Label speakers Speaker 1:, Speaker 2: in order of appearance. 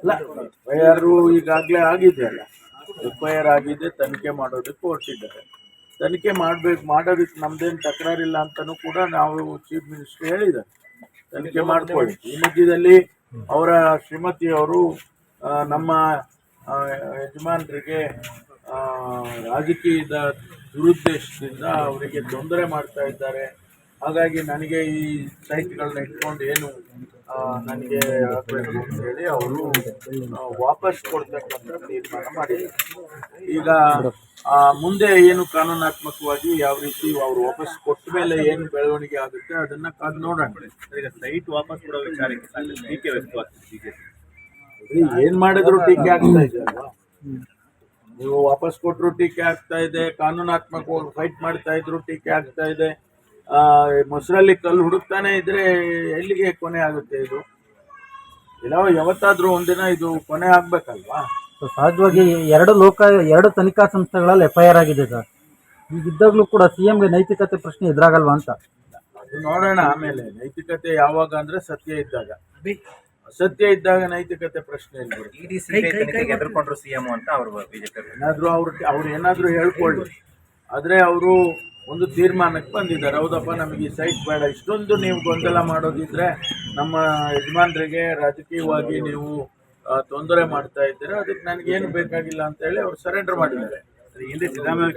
Speaker 1: ಅಲ್ಲ F I R ಈಗಾಗಲೇ ಆಗಿದೆ ಅಲ್ಲ. ಎಫ್ ಐ ಆರ್ ಆಗಿದೆ, ತನಿಖೆ ಮಾಡೋದಕ್ಕೆ ಹೊರಟಿದ್ದಾರೆ ತನಿಖೆ ಮಾಡ್ಬೇಕು, ಮಾಡೋದಕ್ಕೆ ನಮ್ದೇನು ತಕರಾರಿಲ್ಲ ಅಂತಲೂ ಕೂಡ ನಾವು ಚೀಫ್ ಮಿನಿಸ್ಟರ್ ಹೇಳಿದ್ದಾರೆ. ತನಿಖೆ ಮಾಡ್ಕೊಳ್ಳಿ. ಈ ಮಧ್ಯದಲ್ಲಿ ಅವರ ಶ್ರೀಮತಿಯವರು ಅವರು ನಮ್ಮ ಯಜಮಾನರಿಗೆ ರಾಜಕೀಯದ ದುರುದ್ದೇಶದಿಂದ ಅವರಿಗೆ ತೊಂದರೆ ಮಾಡ್ತಾ ಇದ್ದಾರೆ. ಹಾಗಾಗಿ ನನಗೆ ಈ ಸೈಟ್ಗಳನ್ನ ಇಟ್ಕೊಂಡು ಏನು ನನಗೆ ಆಗಬೇಕು ಅಂತ ಹೇಳಿ, ಅವರು ವಾಪಸ್ ಕೊಡ್ತಕ್ಕಂಥ ತೀರ್ಮಾನ ಮಾಡಿ ಈಗ ಮುಂದೆ ಏನು ಕಾನೂನಾತ್ಮಕವಾಗಿ ಯಾವ ರೀತಿ ಅವರು ವಾಪಸ್ ಕೊಟ್ಟ ಮೇಲೆ ಏನು ಬೆಳವಣಿಗೆ ಆಗುತ್ತೆ, ಅದನ್ನ ಕಾದು ನೋಡೋಣ.
Speaker 2: ಈಗ ಸೈಟ್ ವಾಪಸ್ ಕೊಡೋ ವಿಚಾರಕ್ಕೆ ಟೀಕೆ ವ್ಯಕ್ತವಾಗ್ತದೆ
Speaker 1: ಏನ್ ಮಾಡಿದ್ರು ಟೀಕೆ ಆಗ್ತಾ ಇದೆ ಅಲ್ವಾ? ನೀವು ವಾಪಸ್ ಕೊಟ್ಟರು ಟೀಕೆ ಆಗ್ತಾ ಇದೆ, ಕಾನೂನಾತ್ಮಕವಾಗಿ ಫೈಟ್ ಮಾಡ್ತಾ ಇದ್ರು ಟೀಕೆ ಆಗ್ತಾ ಇದೆ. ಮೊಸರಲ್ಲಿ ಕಲ್ಲು ಹುಡುಕ್ತಾನೆ ಇದ್ರೆ ಎಲ್ಲಿಗೆ ಕೊನೆ ಆಗುತ್ತೆ ಇದು? ಇಲ್ಲ ಯಾವತ್ತಾದ್ರೂ ಒಂದಿನ ಇದು ಕೊನೆ ಆಗ್ಬೇಕಲ್ವಾ?
Speaker 3: ಸೊ ಸಹಜವಾಗಿ ಎರಡು ಲೋಕ ಎರಡು ತನಿಖಾ ಸಂಸ್ಥೆಗಳಲ್ಲಿ ಎಫ್ ಐ ಆರ್ ಆಗಿದೆ ಸರ್. ಈಗಿದ್ದಾಗಲೂ ಕೂಡ ಸಿ ಎಂಗೆ ನೈತಿಕತೆ ಪ್ರಶ್ನೆ ಎದುರಾಗಲ್ವಾ ಅಂತ?
Speaker 1: ಅದು ನೋಡೋಣ ಆಮೇಲೆ. ನೈತಿಕತೆ ಯಾವಾಗ ಅಂದ್ರೆ ಸತ್ಯ ಇದ್ದಾಗ. ಸತ್ಯ ಇದ್ದಾಗ ನೈತಿಕತೆ ಪ್ರಶ್ನೆ ಇಲ್ಲ.
Speaker 2: ಇಡಿ ಸಿಬಿಐ ತನಿಖೆಗೆ ಎದುರ್ಕೊಂಡ್ರು ಸಿಎಂ ಅಂತ ಅವರು ಬಿಜೆಪಿ
Speaker 1: ಏನಾದ್ರೂ ಅವ್ರು ಅವ್ರು ಏನಾದರೂ ಹೇಳ್ಕೊಳ್ಳಿ. ಆದ್ರೆ ಅವರು ಒಂದು ತೀರ್ಮಾನಕ್ಕೆ ಬಂದಿದ್ದಾರೆ. ಹೌದಪ್ಪ, ನಮಗೆ ಈ ಸೈಟ್ ಬೇಡ. ಇಷ್ಟೊಂದು ನೀವು ಗೊಂದಲ ಮಾಡೋದಿದ್ರೆ ನಮ್ಮ ಯಜಮಾನರಿಗೆ ರಾಜಕೀಯವಾಗಿ ನೀವು ತೊಂದರೆ ಮಾಡ್ತಾ ಇದ್ದೀರಾ. ಅದಕ್ಕೆ ನನಗೇನು ಬೇಕಾಗಿಲ್ಲ ಅಂತ ಹೇಳಿ ಅವ್ರು ಸರೆಂಡರ್ ಮಾಡಿದ್ದಾರೆ.
Speaker 2: ಸಿದ್ದರಾಮಯ್ಯ